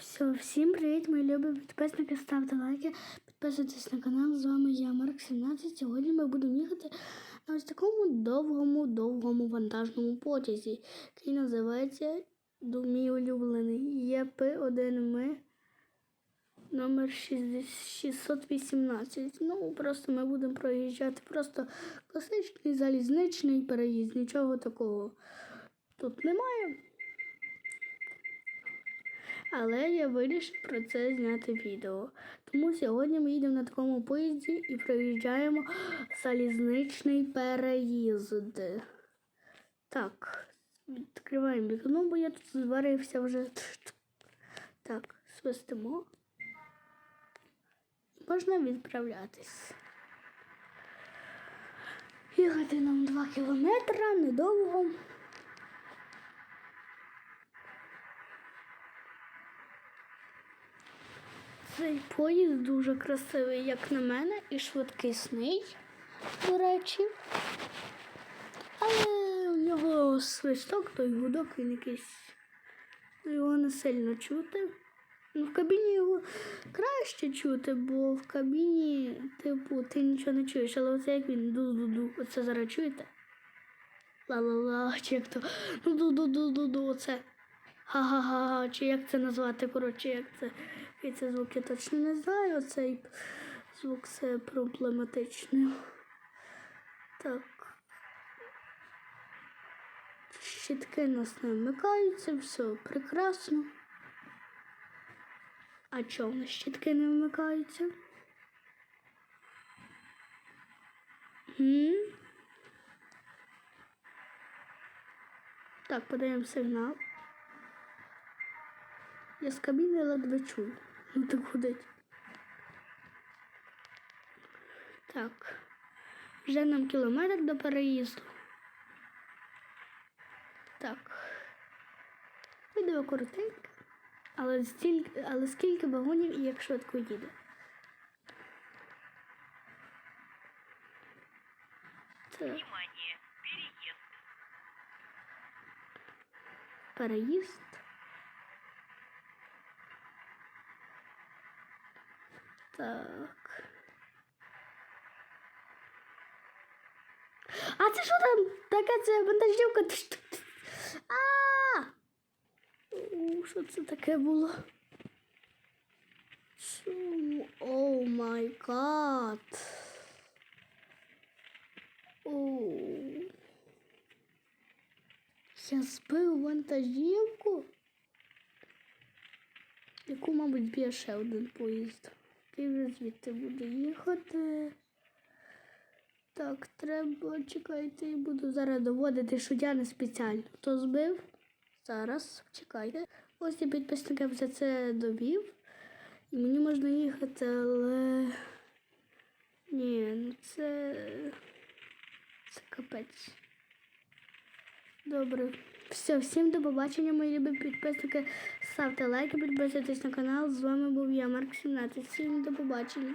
Все, всім привіт, мої любі підписники. Ставте лайки, підписуйтесь на канал. З вами я, Марк 17. Сьогодні ми будемо їхати на ось такому довгому, довгому вантажному потязі, який називається «Ду- мій улюблений ЄП1М номер 618. Ну, просто ми будемо проїжджати. Просто класичний залізничний переїзд, нічого такого тут немає. Але я вирішив про це зняти відео. Тому сьогодні ми їдемо на такому поїзді і проїжджаємо залізничний переїзд. Так, відкриваємо вікно, бо я тут зварився вже. Так, свистимо. Можна відправлятись. Їхати нам 2 кілометри, недовго. Цей поїзд дуже красивий, як на мене, і швидкісний, до речі. Але у нього свисток, той гудок, він якийсь. Його не сильно чути. Ну, в кабіні його краще чути, бо в кабіні, типу, ти нічого не чуєш, але оце як він ду-ду-ду. Оце зараз чуєте? Ла-ла-ла, чи як то ду-ду-ду-ду-ду, оце. Ха-ха-ха, чи як це назвати, коротше, як це. Який це звук я точно не знаю. Цей звук це проблематичний. Так. Щітки нас не вмикаються, все прекрасно. А чому в нас щітки не вмикаються? М? Так, подаємо сигнал. Я з кабіни ледве чую. Ну так ходить. Так. Вже нам кілометр до переїзду. Так. Відео коротеньке. Але, стільки, але скільки вагонів і як швидко їде. Внимание! Переезд! Переїзд. Так. А це що там? Така це вантажівка. А! Що це таке було? Чому? О май гад. Я збив вантажівку, яку, мабуть, зб'є ще один поїзд. Звідти буде їхати. Так, треба чекайте, я буду зараз доводити, що я не спеціально. Хто збив? Зараз, чекайте. Ось я підписника вже це довів. І мені можна їхати, але. Ні, ну це. Це капець. Добре. Все, всім до побачення, мої любі підписники. Ставте лайки, підписуйтесь на канал. З вами був я, Марк 17. Всім до побачення.